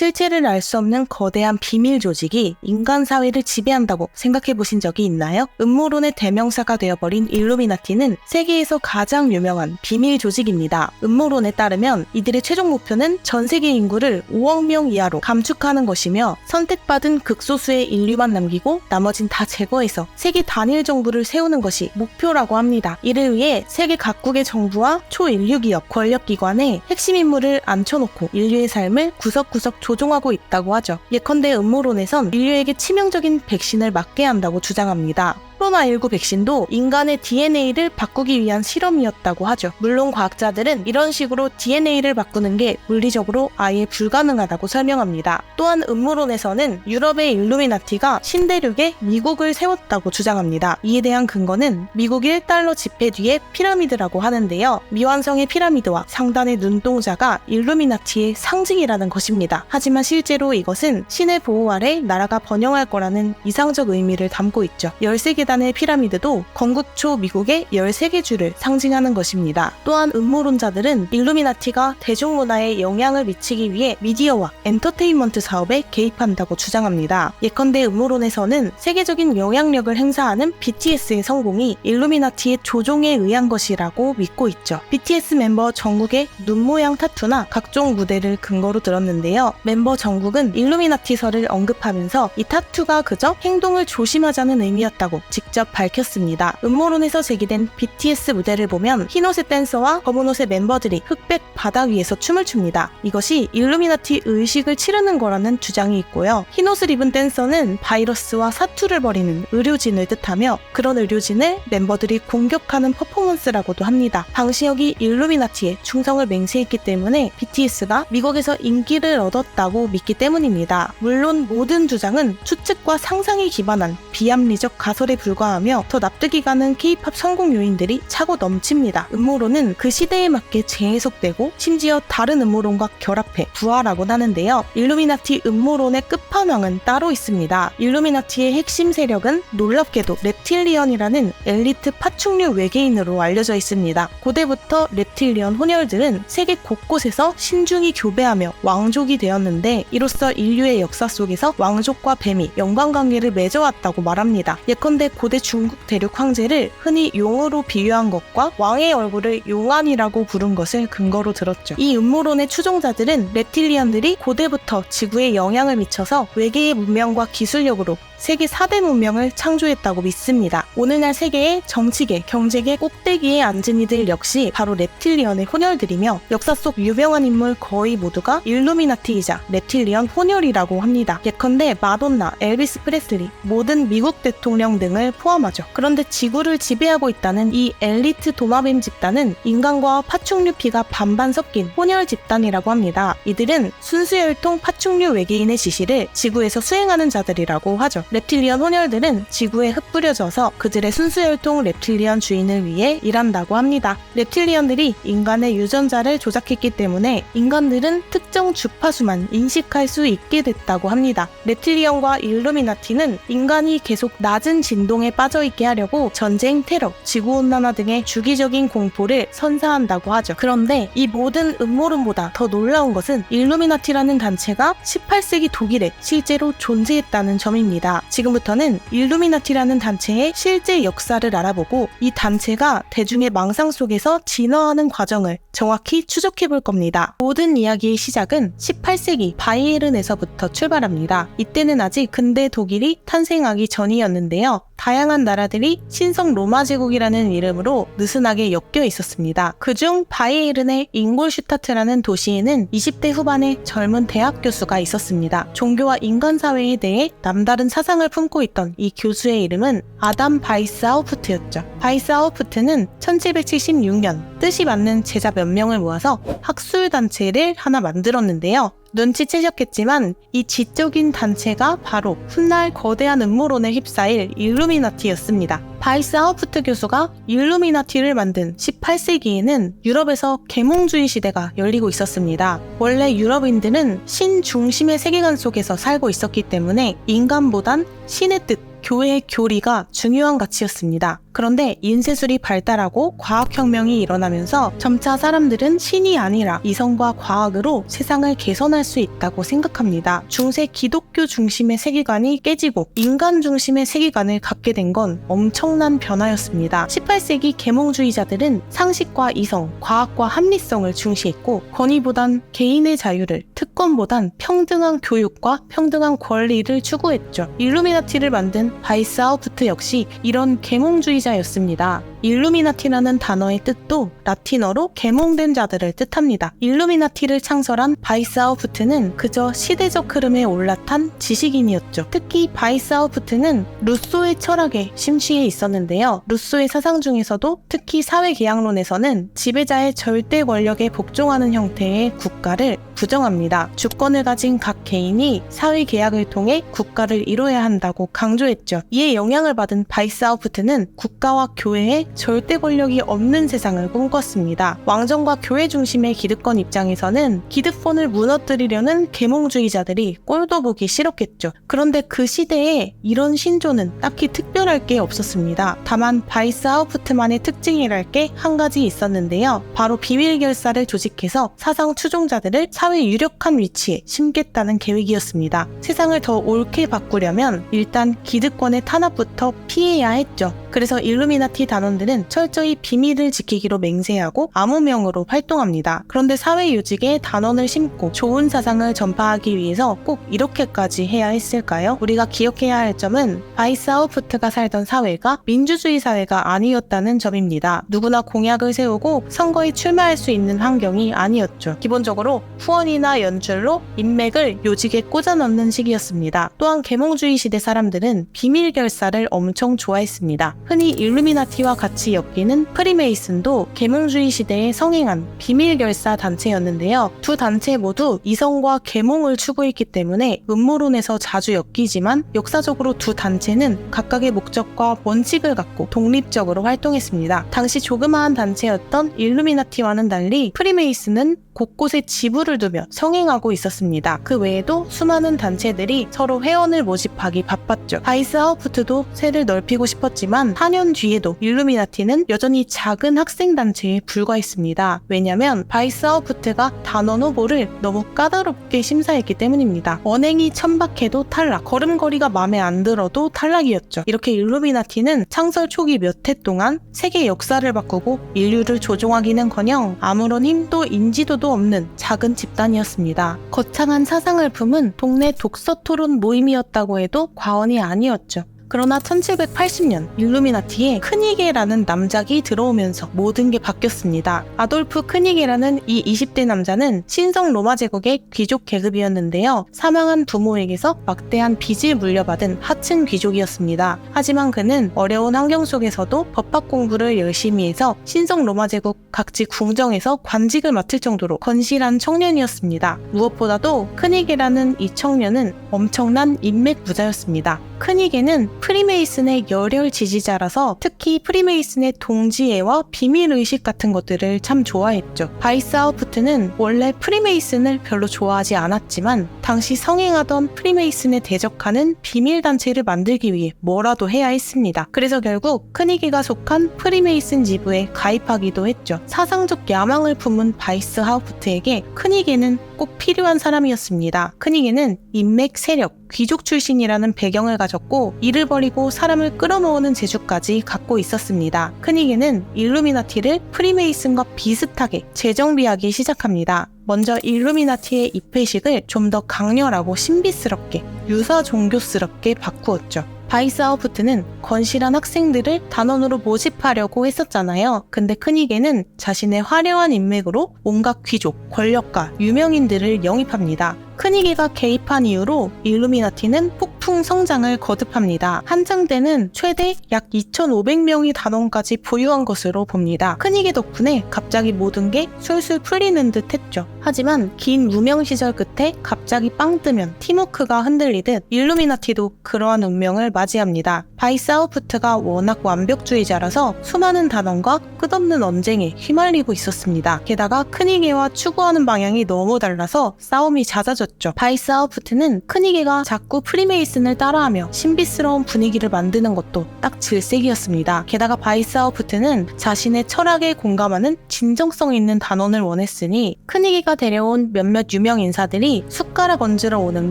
실체를 알 수 없는 거대한 비밀 조직이 인간 사회를 지배한다고 생각해 보신 적이 있나요? 음모론의 대명사가 되어버린 일루미나티는 세계에서 가장 유명한 비밀 조직입니다. 음모론에 따르면 이들의 최종 목표는 전 세계 인구를 5억 명 이하로 감축하는 것이며 선택받은 극소수의 인류만 남기고 나머진 다 제거해서 세계 단일 정부를 세우는 것이 목표라고 합니다. 이를 위해 세계 각국의 정부와 초인류 기업, 권력기관에 핵심 인물을 앉혀놓고 인류의 삶을 구석구석 조 종하고 있다고 하죠. 예컨대 음모론에선 인류에게 치명적인 백신을 맞게 한다고 주장합니다. 코로나19 백신도 인간의 DNA를 바꾸기 위한 실험이었다고 하죠. 물론 과학자들은 이런 식으로 DNA를 바꾸는 게 물리적으로 아예 불가능하다고 설명합니다. 또한 음모론에서는 유럽의 일루미나티가 신대륙에 미국을 세웠다고 주장합니다. 이에 대한 근거는 미국 1달러 지폐 뒤에 피라미드라고 하는데요. 미완성의 피라미드와 상단의 눈동자가 일루미나티의 상징이라는 것입니다. 하지만 실제로 이것은 신의 보호 아래 나라가 번영할 거라는 이상적 의미를 담고 있죠. 13개 계단의 피라미드도 건국 초 미국의 13개 주를 상징하는 것입니다. 또한 음모론자들은 일루미나티가 대중문화에 영향을 미치기 위해 미디어와 엔터테인먼트 사업에 개입한다고 주장합니다. 예컨대 음모론에서는 세계적인 영향력을 행사하는 BTS의 성공이 일루미나티의 조종에 의한 것이라고 믿고 있죠. BTS 멤버 정국의 눈 모양 타투나 각종 무대를 근거로 들었는데요. 멤버 정국은 일루미나티설을 언급하면서 이 타투가 그저 행동을 조심하자는 의미였다고 직접 밝혔습니다. 음모론에서 제기된 BTS 무대를 보면 흰옷의 댄서와 검은옷의 멤버들이 흑백 바닥 위에서 춤을 춥니다. 이것이 일루미나티 의식을 치르는 거라는 주장이 있고요. 흰옷을 입은 댄서는 바이러스와 사투를 벌이는 의료진을 뜻하며 그런 의료진을 멤버들이 공격하는 퍼포먼스라고도 합니다. 방시혁이 일루미나티에 충성을 맹세했기 때문에 BTS가 미국에서 인기를 얻었다고 믿기 때문입니다. 물론 모든 주장은 추측과 상상에 기반한 비합리적 가설에 불 불과하며 더 납득이 가는 케이팝 성공 요인들이 차고 넘칩니다. 음모론은 그 시대에 맞게 재해석되고 심지어 다른 음모론과 결합해 부활하곤 하는데요. 일루미나티 음모론의 끝판왕은 따로 있습니다. 일루미나티의 핵심 세력은 놀랍게도 reptilian이라는 엘리트 파충류 외계인으로 알려져 있습니다. 고대부터 reptilian 혼혈들은 세계 곳곳에서 신중히 교배하며 왕족이 되었는데 이로써 인류의 역사 속에서 왕족과 뱀이 연관관계를 맺어왔다고 말합니다. 예컨대 고대 중국 대륙 황제를 흔히 용으로 비유한 것과 왕의 얼굴을 용안이라고 부른 것을 근거로 들었죠. 이 음모론의 추종자들은 레틸리언들이 고대부터 지구에 영향을 미쳐서 외계의 문명과 기술력으로 세계 4대 문명을 창조했다고 믿습니다. 오늘날 세계의 정치계, 경제계 꼭대기에 앉은 이들 역시 바로 랩틸리언의 혼혈들이며 역사 속 유명한 인물 거의 모두가 일루미나티이자 랩틸리언 혼혈이라고 합니다. 예컨대 마돈나, 엘비스 프레슬리, 모든 미국 대통령 등을 포함하죠. 그런데 지구를 지배하고 있다는 이 엘리트 도마뱀 집단은 인간과 파충류 피가 반반 섞인 혼혈 집단이라고 합니다. 이들은 순수혈통 파충류 외계인의 지시를 지구에서 수행하는 자들이라고 하죠. Reptilian 혼혈들은 지구에 흩뿌려져서 그들의 순수 혈통 reptilian 주인을 위해 일한다고 합니다. reptilian들이 인간의 유전자를 조작했기 때문에 인간들은 특정 주파수만 인식할 수 있게 됐다고 합니다. reptilian과 일루미나티는 인간이 계속 낮은 진동에 빠져있게 하려고 전쟁, 테러, 지구온난화 등의 주기적인 공포를 선사한다고 하죠. 그런데 이 모든 음모론보다 더 놀라운 것은 일루미나티라는 단체가 18세기 독일에 실제로 존재했다는 점입니다. 지금부터는 일루미나티라는 단체의 실제 역사를 알아보고 이 단체가 대중의 망상 속에서 진화하는 과정을 정확히 추적해 볼 겁니다. 모든 이야기의 시작은 18세기 바이에른에서부터 출발합니다. 이때는 아직 근대 독일이 탄생하기 전이었는데요. 다양한 나라들이 신성 로마 제국이라는 이름으로 느슨하게 엮여 있었습니다. 그중 바이에른의 잉골슈타트라는 도시에는 20대 후반의 젊은 대학 교수가 있었습니다. 종교와 인간 사회에 대해 남다른 사상 을 품고 있던 이 교수의 이름은 아담 바이스아우프트였죠. 바이스아우프트는 1776년 뜻이 맞는 제자 몇 명을 모아서 학술단체를 하나 만들었는데요. 눈치채셨겠지만 이 지적인 단체가 바로 훗날 거대한 음모론에 휩싸일 일루미나티였습니다. 바이스 하우프트 교수가 일루미나티를 만든 18세기에는 유럽에서 계몽주의 시대가 열리고 있었습니다. 원래 유럽인들은 신 중심의 세계관 속에서 살고 있었기 때문에 인간보단 신의 뜻, 교회의 교리가 중요한 가치였습니다. 그런데 인쇄술이 발달하고 과학혁명이 일어나면서 점차 사람들은 신이 아니라 이성과 과학으로 세상을 개선할 수 있다고 생각합니다. 중세 기독교 중심의 세계관이 깨지고 인간 중심의 세계관을 갖게 된 건 엄청난 변화였습니다. 18세기 계몽주의자들은 상식과 이성, 과학과 합리성을 중시했고 권위보단 개인의 자유를, 특권보단 평등한 교육과 평등한 권리를 추구했죠. 일루미나티를 만든 바이스아우프트 역시 이런 계몽주의자였습니다. 일루미나티라는 단어의 뜻도 라틴어로 계몽된 자들을 뜻합니다. 일루미나티를 창설한 바이스아우프트는 그저 시대적 흐름에 올라탄 지식인이었죠. 특히 바이스아우프트는 루소의 철학에 심취해 있었는데요. 루소의 사상 중에서도 특히 사회계약론에서는 지배자의 절대 권력에 복종하는 형태의 국가를 부정합니다. 주권을 가진 각 개인이 사회계약을 통해 국가를 이뤄야 한다고 강조했죠. 이에 영향을 받은 바이스아우프트는 국가와 교회에 절대 권력이 없는 세상을 꿈꿨습니다. 왕정과 교회 중심의 기득권 입장에서는 기득권을 무너뜨리려는 계몽주의자들이 꼴도 보기 싫었겠죠. 그런데 그 시대에 이런 신조는 딱히 특별할 게 없었습니다. 다만 바이스 아우프트만의 특징이랄 게 한 가지 있었는데요. 바로 비밀 결사를 조직해서 사상 추종자들을 사회 유력한 위치에 심겠다는 계획이었습니다. 세상을 더 옳게 바꾸려면 일단 기득권의 탄압부터 피해야 했죠. 그래서 일루미나티 단원 들은 철저히 비밀을 지키기로 맹세하고 암호명으로 활동합니다. 그런데 사회 유직에 단원을 심고 좋은 사상을 전파하기 위해서 꼭 이렇게까지 해야 했을까요? 우리가 기억해야 할 점은 바이스아우프트가 살던 사회가 민주주의 사회가 아니었다는 점입니다. 누구나 공약을 세우고 선거에 출마할 수 있는 환경이 아니었죠. 기본적으로 후원이나 연출로 인맥을 요직에 꽂아 넣는 시기였습니다. 또한 계몽주의 시대 사람들은 비밀 결사를 엄청 좋아했습니다. 흔히 일루미나티와 같이 엮이는 프리메이슨도 계몽주의 시대에 성행한 비밀 결사 단체였는데요. 두 단체 모두 이성과 계몽을 추구했기 때문에 음모론에서 자주 엮이지만 역사적으로 두 단체는 각각의 목적과 원칙을 갖고 독립적으로 활동했습니다. 당시 조그마한 단체였던 일루미나티와는 달리 프리메이슨은 곳곳에 지부를 두며 성행하고 있었습니다. 그 외에도 수많은 단체들이 서로 회원을 모집하기 바빴죠. 바이스 아우프트도 세를 넓히고 싶었지만 4년 뒤에도 일루미나티는 여전히 작은 학생 단체에 불과했습니다. 왜냐면 바이스 아우프트가 단원 후보를 너무 까다롭게 심사했기 때문입니다. 언행이 천박해도 탈락, 걸음걸이가 마음에 안 들어도 탈락이었죠. 이렇게 일루미나티는 창설 초기 몇 해 동안 세계 역사를 바꾸고 인류를 조종하기는커녕 아무런 힘도 인지도도 없는 작은 집단이었습니다. 거창한 사상을 품은 동네 독서 토론 모임이었다고 해도 과언이 아니었죠. 그러나 1780년 일루미나티에 크니게라는 남작이 들어오면서 모든 게 바뀌었습니다. 아돌프 크니게라는 이 20대 남자는 신성 로마 제국의 귀족 계급이었는데요. 사망한 부모에게서 막대한 빚을 물려받은 하층 귀족이었습니다. 하지만 그는 어려운 환경 속에서도 법학 공부를 열심히 해서 신성 로마 제국 각지 궁정에서 관직을 맡을 정도로 건실한 청년이었습니다. 무엇보다도 크니게라는 이 청년은 엄청난 인맥 부자였습니다. 크니게는 프리메이슨의 열혈 지지자라서 특히 프리메이슨의 동지애와 비밀의식 같은 것들을 참 좋아했죠. 바이스아우프트는 원래 프리메이슨을 별로 좋아하지 않았지만 당시 성행하던 프리메이슨에 대적하는 비밀단체를 만들기 위해 뭐라도 해야 했습니다. 그래서 결국 크니게가 속한 프리메이슨 지부에 가입하기도 했죠. 사상적 야망을 품은 바이스하우프트에게 크니게는 꼭 필요한 사람이었습니다. 크니게는 인맥 세력, 귀족 출신이라는 배경을 가 졌고 이를 버리고 사람을 끌어모으는 재주까지 갖고 있었습니다. 크니게는 일루미나티를 프리메이슨과 비슷하게 재정비하기 시작합니다. 먼저 일루미나티의 입회식을 좀 더 강렬하고 신비스럽게 유사 종교스럽게 바꾸었죠. 바이스아우프트는 건실한 학생들을 단원으로 모집하려고 했었잖아요. 근데 크니게는 자신의 화려한 인맥으로 온갖 귀족, 권력가, 유명인들을 영입합니다. 크니게가 개입한 이후로 일루미나티는 폭풍 성장을 거듭합니다. 한창 때는 최대 약 2,500명의 단원까지 보유한 것으로 봅니다. 크니게 덕분에 갑자기 모든 게 술술 풀리는 듯 했죠. 하지만 긴 무명 시절 끝에 갑자기 빵 뜨면 팀워크가 흔들리듯 일루미나티도 그러한 운명을 맞이합니다. 바이사우프트가 워낙 완벽주의자라서 수많은 단원과 끝없는 언쟁에 휘말리고 있었습니다. 게다가 크니게와 추구하는 방향이 너무 달라서 싸움이 잦아졌죠. 보여줬죠. 바이스아우프트는 큰이게가 자꾸 프리메이슨을 따라하며 신비스러운 분위기를 만드는 것도 딱 질색이었습니다. 게다가 바이스아우프트는 자신의 철학에 공감하는 진정성 있는 단원을 원했으니 큰이게가 데려온 몇몇 유명 인사들이 숟가락 얹으러 오는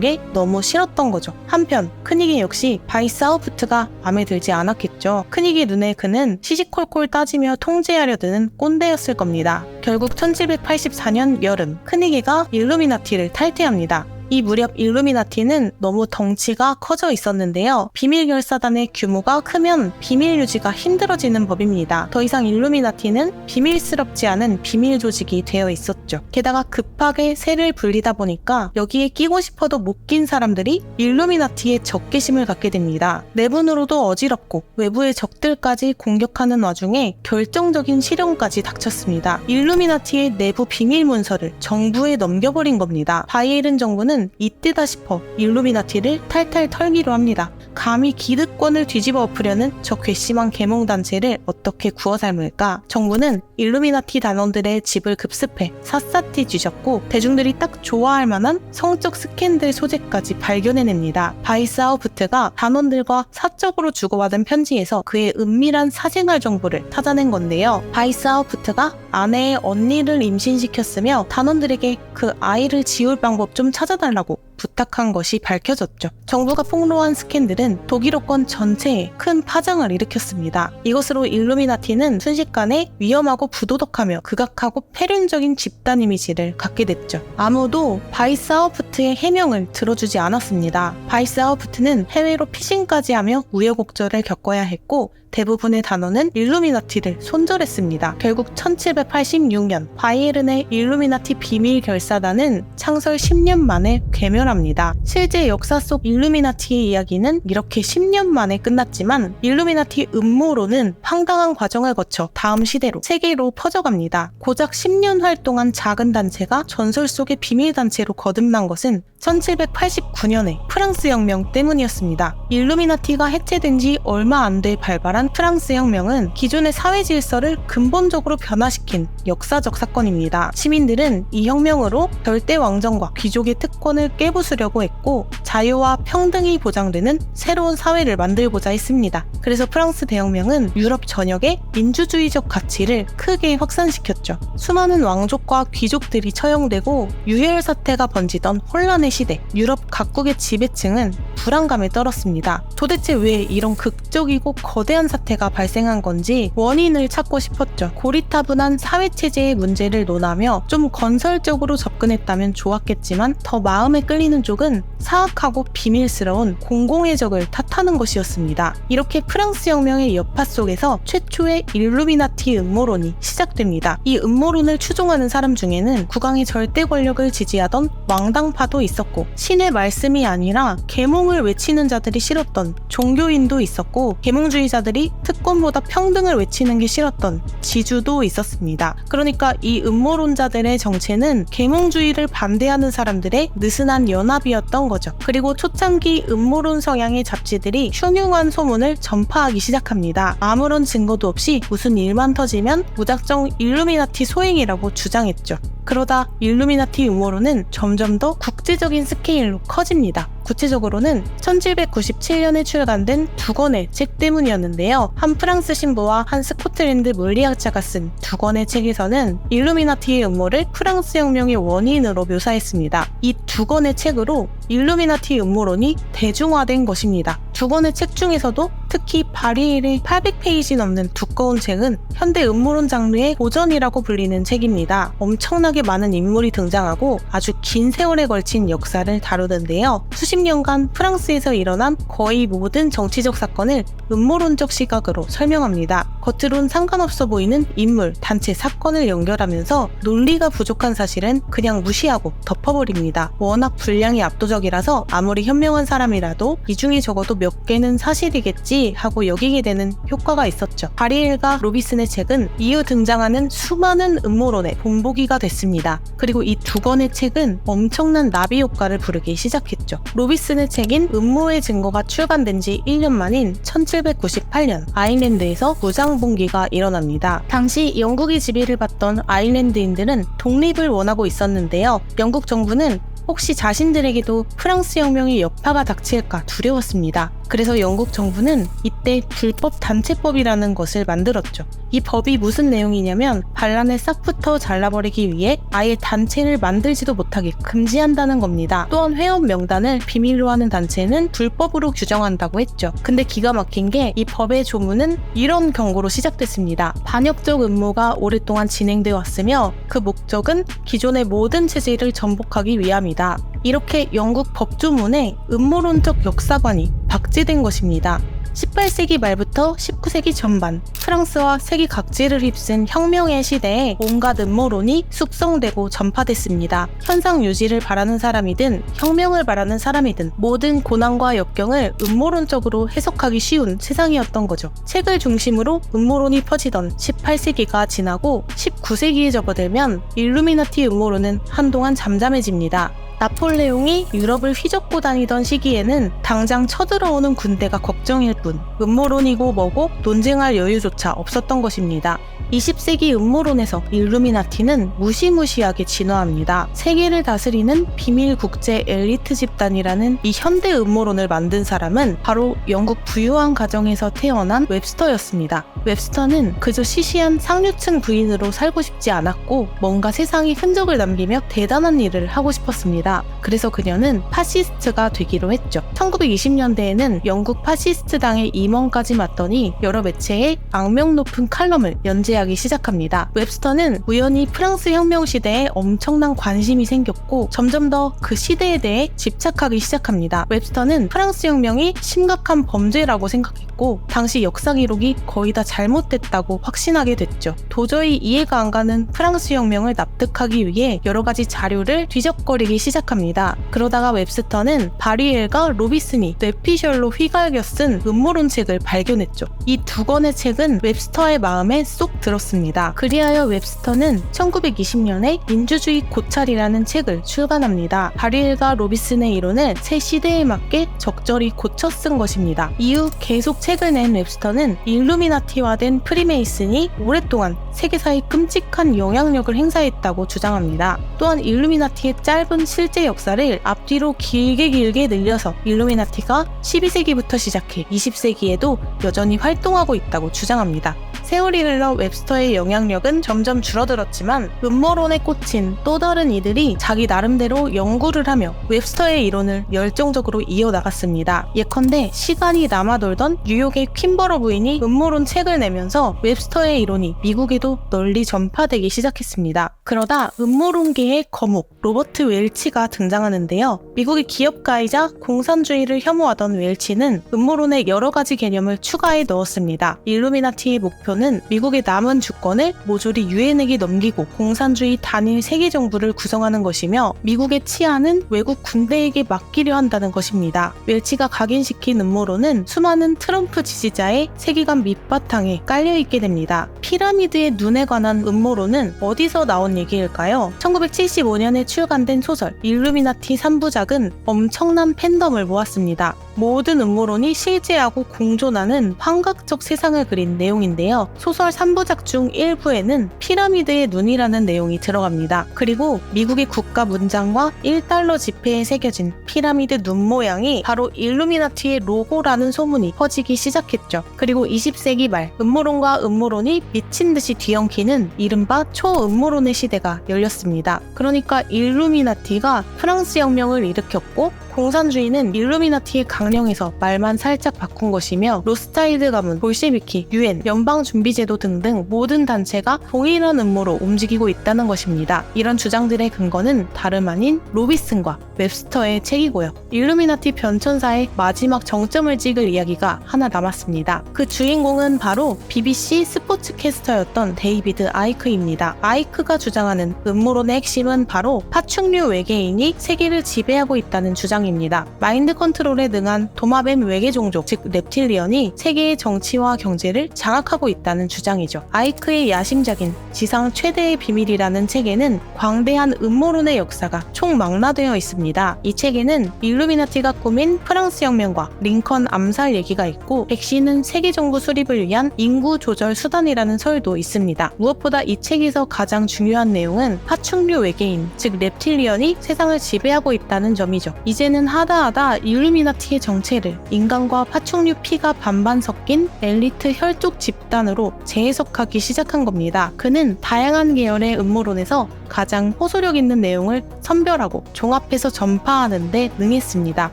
게 너무 싫었던 거죠. 한편 큰이게 역시 바이스아우프트가 마음에 들지 않았겠죠. 큰이게 눈에 그는 시시콜콜 따지며 통제하려 드는 꼰대였을 겁니다. 결국 1784년 여름 큰이게가 일루미나티를 탈퇴합니다. 있습니다. 이 무렵 일루미나티는 너무 덩치가 커져 있었는데요. 비밀 결사단의 규모가 크면 비밀 유지가 힘들어지는 법입니다. 더 이상 일루미나티는 비밀스럽지 않은 비밀 조직이 되어 있었죠. 게다가 급하게 세를 불리다 보니까 여기에 끼고 싶어도 못 낀 사람들이 일루미나티에 적개심을 갖게 됩니다. 내분으로도 어지럽고 외부의 적들까지 공격하는 와중에 결정적인 실현까지 닥쳤습니다. 일루미나티의 내부 비밀 문서를 정부에 넘겨버린 겁니다. 바이에른 정부는 이때다 싶어 일루미나티를 탈탈 털기로 합니다. 감히 기득권을 뒤집어 엎으려는 저 괘씸한 계몽단체를 어떻게 구워 삶을까? 정부는 일루미나티 단원들의 집을 급습해 샅샅이 뒤졌고 대중들이 딱 좋아할 만한 성적 스캔들 소재까지 발견해냅니다. 바이스아우프트가 단원들과 사적으로 주고받은 편지에서 그의 은밀한 사생활 정보를 찾아낸 건데요. 바이스아우프트가 아내의 언니를 임신시켰으며 단원들에게 그 아이를 지울 방법 좀 찾아달라 고 부탁한 것이 밝혀졌죠. 정부가 폭로한 스캔들은 독일어권 전체에 큰 파장을 일으켰습니다. 이것으로 일루미나티는 순식간에 위험하고 부도덕하며 극악하고 폐륜적인 집단 이미지를 갖게 됐죠. 아무도 바이스아우프트의 해명을 들어주지 않았습니다. 바이스아우프트는 해외로 피신까지 하며 우여곡절을 겪어야 했고 대부분의 단어는 일루미나티를 손절했습니다. 결국 1786년 바이에른의 일루미나티 비밀 결사단은 창설 10년 만에 괴멸합니다. 실제 역사 속 일루미나티의 이야기는 이렇게 10년 만에 끝났지만 일루미나티 음모론은 황당한 과정을 거쳐 다음 시대로 세계로 퍼져갑니다. 고작 10년 활동한 작은 단체가 전설 속의 비밀 단체로 거듭난 것은 1789년에 프랑스 혁명 때문이었습니다. 일루미나티가 해체된 지 얼마 안 돼 발발한 프랑스 혁명은 기존의 사회 질서를 근본적으로 변화시킨 역사적 사건입니다. 시민들은 이 혁명으로 절대 왕정과 귀족의 특권 을 깨부수려고 했고 자유와 평등이 보장되는 새로운 사회를 만들고자 했습니다. 그래서 프랑스 대혁명은 유럽 전역에 민주주의적 가치를 크게 확산시켰죠. 수많은 왕족과 귀족들이 처형되고 유혈 사태가 번지던 혼란의 시대, 유럽 각국의 지배층은 불안감에 떨었습니다. 도대체 왜 이런 극적이고 거대한 사태가 발생한 건지 원인을 찾고 싶었죠. 고리타분한 사회체제의 문제를 논하며 좀 건설적으로 접근했다면 좋았겠지만 더 마음에 끌리는 쪽은 사악하고 비밀스러운 공공의 적을 탓하는 것이었습니다. 이렇게 프랑스 혁명의 여파 속에서 최초의 일루미나티 음모론이 시작됩니다. 이 음모론을 추종하는 사람 중에는 국왕의 절대 권력을 지지하던 왕당파도 있었고 신의 말씀이 아니라 계몽을 외치는 자들이 싫었던 종교인도 있었고 계몽주의자들이 특권보다 평등을 외치는 게 싫었던 지주도 있었습니다. 그러니까 이 음모론자들의 정체는 계몽주의를 반대하는 사람들의 느슨한 연합이었던 거죠. 그리고 초창기 음모론 성향의 잡지들이 흉흉한 소문을 전파하기 시작합니다. 아무런 증거도 없이 무슨 일만 터지면 무작정 일루미나티 소행이라고 주장했죠. 그러다 일루미나티 음모론은 점점 더 국제적인 스케일로 커집니다. 구체적으로는 1797년에 출간된 두 권의 책 때문이었는데요. 한 프랑스 신부와 한 스코틀랜드 물리학자가 쓴 두 권의 책에서는 일루미나티의 음모를 프랑스 혁명의 원인으로 묘사했습니다. 이 두 권의 책으로 일루미나티 음모론이 대중화된 것입니다. 두 권의 책 중에서도 특히 바리엘의 800페이지 넘는 두꺼운 책은 현대 음모론 장르의 고전이라고 불리는 책입니다. 엄청나게 많은 인물이 등장하고 아주 긴 세월에 걸친 역사를 다루는데요. 년간 프랑스에서 일어난 거의 모든 정치적 사건을 음모론적 시각으로 설명합니다. 겉으론 상관없어 보이는 인물, 단체, 사건을 연결하면서 논리가 부족한 사실은 그냥 무시하고 덮어버립니다. 워낙 분량이 압도적이라서 아무리 현명한 사람이라도 이 중에 적어도 몇 개는 사실이겠지 하고 여기게 되는 효과가 있었죠. 바리엘과 로비슨의 책은 이후 등장하는 수많은 음모론의 본보기가 됐습니다. 그리고 이 두 권의 책은 엄청난 나비 효과를 부르기 시작했죠. 로비슨의 책인 음모의 증거가 출간된 지 1년 만인 1798년 아일랜드에서 무장봉기가 일어납니다. 당시 영국이 지배를 받던 아일랜드인들은 독립을 원하고 있었는데요. 영국 정부는 혹시 자신들에게도 프랑스 혁명의 여파가 닥칠까 두려웠습니다. 그래서 영국 정부는 이때 불법 단체법이라는 것을 만들었죠. 이 법이 무슨 내용이냐면 반란을 싹부터 잘라버리기 위해 아예 단체를 만들지도 못하게 금지한다는 겁니다. 또한 회원 명단을 비밀로 하는 단체는 불법으로 규정한다고 했죠. 근데 기가 막힌 게 이 법의 조문은 이런 경고로 시작됐습니다. 반역적 음모가 오랫동안 진행되어 왔으며 그 목적은 기존의 모든 체제를 전복하기 위함이다. 이렇게 영국 법조문에 음모론적 역사관이 박제된 것입니다. 18세기 말부터 19세기 전반 프랑스와 세계 각지를 휩쓴 혁명의 시대에 온갖 음모론이 숙성되고 전파됐습니다. 현상 유지를 바라는 사람이든 혁명을 바라는 사람이든 모든 고난과 역경을 음모론적으로 해석하기 쉬운 세상이었던 거죠. 책을 중심으로 음모론이 퍼지던 18세기가 지나고 19세기에 접어들면 일루미나티 음모론은 한동안 잠잠해집니다. 나폴레옹이 유럽을 휘젓고 다니던 시기에는 당장 쳐들어오는 군대가 걱정일 뿐 음모론이고 뭐고 논쟁할 여유조차 없었던 것입니다. 20세기 음모론에서 일루미나티는 무시무시하게 진화합니다. 세계를 다스리는 비밀 국제 엘리트 집단이라는 이 현대 음모론을 만든 사람은 바로 영국 부유한 가정에서 태어난 웹스터였습니다. 웹스터는 그저 시시한 상류층 부인으로 살고 싶지 않았고 뭔가 세상에 흔적을 남기며 대단한 일을 하고 싶었습니다. 그래서 그녀는 파시스트가 되기로 했죠. 1920년대에는 영국 파시스트당의 임원까지 맡더니 여러 매체에 악명 높은 칼럼을 연재하기 시작합니다. 웹스터는 우연히 프랑스 혁명 시대에 엄청난 관심이 생겼고 점점 더 그 시대에 대해 집착하기 시작합니다. 웹스터는 프랑스 혁명이 심각한 범죄라고 생각했고 당시 역사 기록이 거의 다 잘못됐다고 확신하게 됐죠. 도저히 이해가 안 가는 프랑스 혁명을 납득하기 위해 여러 가지 자료를 뒤적거리기 시작 합니다. 그러다가 웹스터는 바리엘과 로비슨이 뇌피셜로 휘갈겨 쓴 음모론 책을 발견했죠. 이 두 권의 책은 웹스터의 마음에 쏙 들었습니다. 그리하여 웹스터는 1920년에 민주주의 고찰이라는 책을 출간합니다. 바리엘과 로비슨의 이론을 새 시대에 맞게 적절히 고쳐 쓴 것입니다. 이후 계속 책을 낸 웹스터는 일루미나티화된 프리메이슨이 오랫동안 세계사에 끔찍한 영향력을 행사했다고 주장합니다. 또한 일루미나티의 짧은 실제 역사를 앞뒤로 길게 길게 늘려서 일루미나티가 12세기부터 시작해 20세기에도 여전히 활동하고 있다고 주장합니다. 세월이 흘러 웹스터의 영향력은 점점 줄어들었지만 음모론에 꽂힌 또 다른 이들이 자기 나름대로 연구를 하며 웹스터의 이론을 열정적으로 이어나갔습니다. 예컨대 시간이 남아돌던 뉴욕의 퀸버러 부인이 음모론 책을 내면서 웹스터의 이론이 미국 에도 널리 전파되기 시작했습니다. 그러다 음모론계의 거목 로버트 웰치가 등장하는데요. 미국의 기업가이자 공산주의를 혐오하던 웰치는 음모론의 여러 가지 개념을 추가해 넣었습니다. 일루미나티의 목표는 미국의 남은 주권을 모조리 유엔에게 넘기고 공산주의 단일 세계 정부를 구성하는 것이며 미국의 치안은 외국 군대에게 맡기려 한다는 것입니다. 웰치가 각인시킨 음모론은 수많은 트럼프 지지자의 세계관 밑바탕에 깔려 있게 됩니다. 피라미드의 눈에 관한 음모론은 어디서 나온 얘기일까요? 1975년에 출간된 소설 일루미나티 3부작은 엄청난 팬덤을 모았습니다. 모든 음모론이 실제하고 공존하는 환각적 세상을 그린 내용인데요. 소설 3부작 중 1부에는 피라미드의 눈이라는 내용이 들어갑니다. 그리고 미국의 국가 문장과 1달러 지폐에 새겨진 피라미드 눈 모양이 바로 일루미나티의 로고라는 소문이 퍼지기 시작했죠. 그리고 20세기 말 음모론과 음모론이 미친 듯이 뒤엉키는 이른바 초음모론의 시대가 열렸습니다. 그러니까 일루미나티가 프랑스 혁명을 일으켰고 공산주의는 일루미나티의 강령에서 말만 살짝 바꾼 것이며 로스타일드 가문, 볼셰비키, 유엔, 연방준비제도 등등 모든 단체가 동일한 음모로 움직이고 있다는 것입니다. 이런 주장들의 근거는 다름 아닌 로비슨과 웹스터의 책이고요. 일루미나티 변천사의 마지막 정점을 찍을 이야기가 하나 남았습니다. 그 주인공은 바로 BBC 스포츠 캐스터였던 데이비드 아이크입니다. 아이크가 주장하는 음모론의 핵심은 바로 파충류 외계인이 세계를 지배하고 있다는 주장 주장입니다. 마인드 컨트롤에 능한 도마뱀 외계 종족, 즉 reptilian이 세계의 정치와 경제를 장악하고 있다는 주장이죠. 아이크의 야심작인 지상 최대의 비밀이라는 책에는 광대한 음모론의 역사가 총망라되어 있습니다. 이 책에는 일루미나티가 꾸민 프랑스 혁명과 링컨 암살 얘기가 있고 백신은 세계 정부 수립을 위한 인구 조절 수단이라는 설도 있습니다. 무엇보다 이 책에서 가장 중요한 내용은 파충류 외계인, 즉 reptilian이 세상을 지배하고 있다는 점이죠. 이제 는 하다하다 일루미나티의 정체를 인간과 파충류 피가 반반 섞인 엘리트 혈족 집단으로 재해석하기 시작한 겁니다. 그는 다양한 계열의 음모론에서 가장 호소력 있는 내용을 선별하고 종합해서 전파하는 데 능했습니다.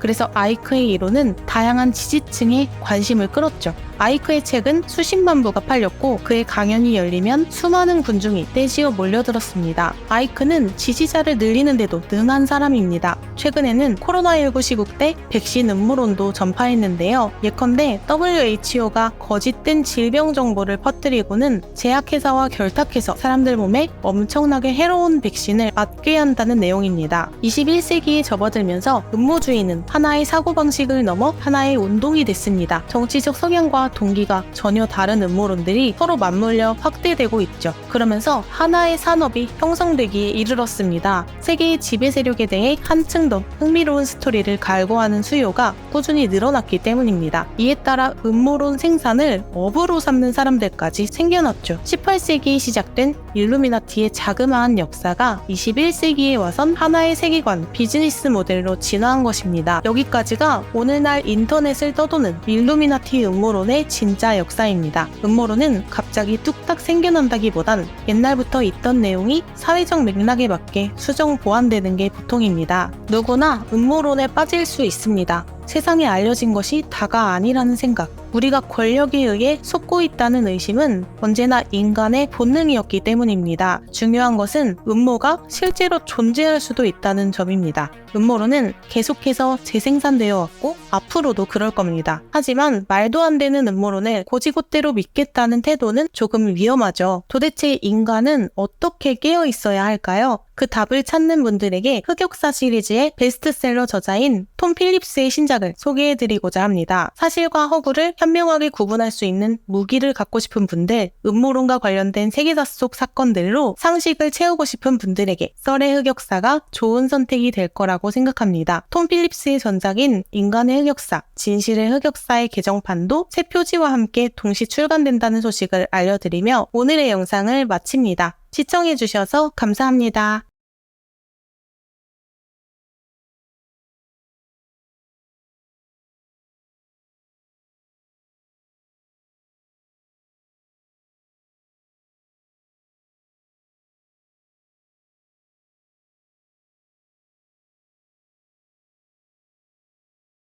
그래서 아이크의 이론은 다양한 지지층의 관심을 끌었죠. 아이크의 책은 수십만 부가 팔렸고 그의 강연이 열리면 수많은 군중이 떼지어 몰려들었습니다. 아이크는 지지자를 늘리는데도 능한 사람입니다. 최근에는 코로나19 시국 때 백신 음모론도 전파했는데요. 예컨대 WHO가 거짓된 질병 정보를 퍼뜨리고는 제약회사와 결탁해서 사람들 몸에 엄청나게 해로운 백신을 맞게 한다는 내용입니다. 21세기에 접어들면서 음모주의는 하나의 사고방식을 넘어 하나의 운동이 됐습니다. 정치적 성향과 동기가 전혀 다른 음모론들이 서로 맞물려 확대되고 있죠. 그러면서 하나의 산업이 형성되기에 이르렀습니다. 세계의 지배 세력에 대해 한층 더 흥미로운 스토리를 갈구하는 수요가 꾸준히 늘어났기 때문입니다. 이에 따라 음모론 생산을 업으로 삼는 사람들까지 생겨났죠. 18세기에 시작된 일루미나티의 자그마한 역 사가 21세기에 와선 하나의 세계관, 비즈니스 모델로 진화한 것입니다. 여기까지가 오늘날 인터넷을 떠도는 일루미나티 음모론의 진짜 역사입니다. 음모론은 갑자기 뚝딱 생겨난다기보단 옛날부터 있던 내용이 사회적 맥락에 맞게 수정 보완되는 게 보통입니다. 누구나 음모론에 빠질 수 있습니다. 세상에 알려진 것이 다가 아니라는 생각, 우리가 권력에 의해 속고 있다는 의심은 언제나 인간의 본능이었기 때문입니다. 중요한 것은 음모가 실제로 존재할 수도 있다는 점입니다. 음모론은 계속해서 재생산되어 왔고 앞으로도 그럴 겁니다. 하지만 말도 안 되는 음모론을 고지곳대로 믿겠다는 태도는 조금 위험하죠. 도대체 인간은 어떻게 깨어 있어야 할까요? 그 답을 찾는 분들에게 흑역사 시리즈의 베스트셀러 저자인 톰 필립스의 신작을 소개해드리고자 합니다. 사실과 허구를 현명하게 구분할 수 있는 무기를 갖고 싶은 분들, 음모론과 관련된 세계사 속 사건들로 상식을 채우고 싶은 분들에게 썰의 흑역사가 좋은 선택이 될 거라고 생각합니다. 톰 필립스의 전작인 인간의 흑역사, 진실의 흑역사의 개정판도 새 표지와 함께 동시 출간된다는 소식을 알려드리며 오늘의 영상을 마칩니다. 시청해주셔서 감사합니다.